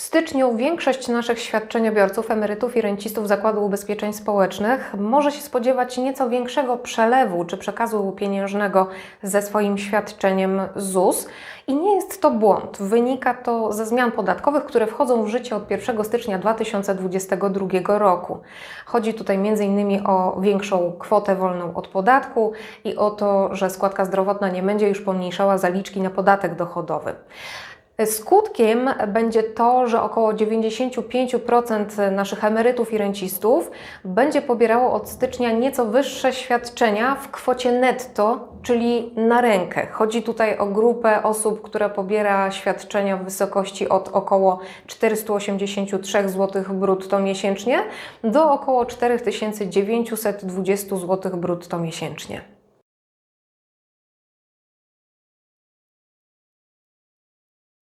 W styczniu większość naszych świadczeniobiorców, emerytów i rencistów Zakładu Ubezpieczeń Społecznych może się spodziewać nieco większego przelewu czy przekazu pieniężnego ze swoim świadczeniem ZUS. I nie jest to błąd. Wynika to ze zmian podatkowych, które wchodzą w życie od 1 stycznia 2022 roku. Chodzi tutaj m.in. o większą kwotę wolną od podatku i o to, że składka zdrowotna nie będzie już pomniejszała zaliczki na podatek dochodowy. Skutkiem będzie to, że około 95% naszych emerytów i rencistów będzie pobierało od stycznia nieco wyższe świadczenia w kwocie netto, czyli na rękę. Chodzi tutaj o grupę osób, która pobiera świadczenia w wysokości od około 483 zł brutto miesięcznie do około 4920 zł brutto miesięcznie.